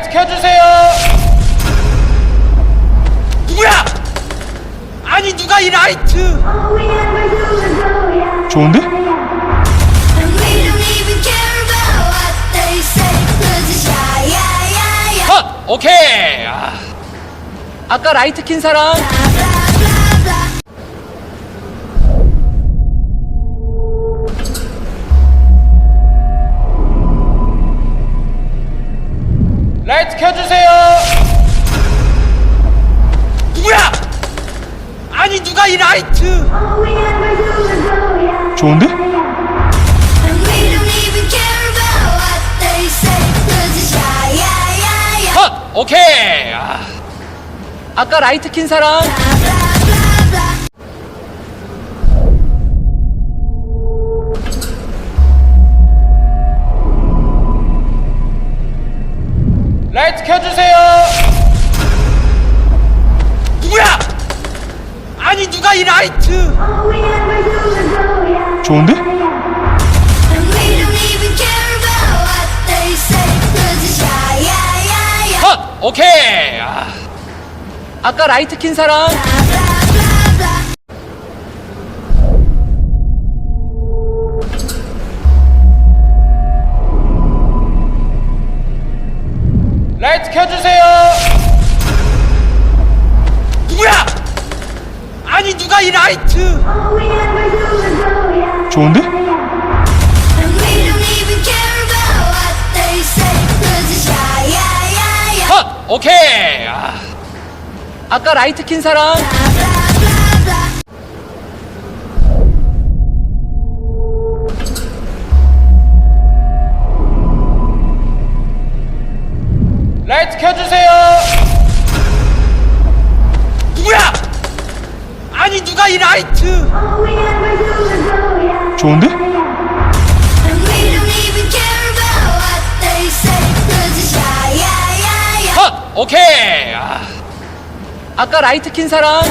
켜주세요. 누구야? 아니 누가 이 라이트? 좋은데? 컷. 오케이. 아. 아까 라이트 킨 사람. 라이트 켜주세요. 누구야? 아니 누가 이 라이트? 좋은데? 컷. 오케이. 아. 아까 라이트 킨 사람. 라이트 켜주세요. 누구야? 아니 누가 이 라이트? 좋은데? 컷. 오케이. 아. 아까 라이트 킨 사람. 라이트 켜주세요. 누구야? 아니 누가 이 라이트? 좋은데? 컷. 오케이. 아. 아까 라이트 킨 사람. 라이트 켜주세요. 누구야? 아니 누가 이 라이트? 좋은데? 컷. 오케이. 아. 아까 라이트 킨 사람.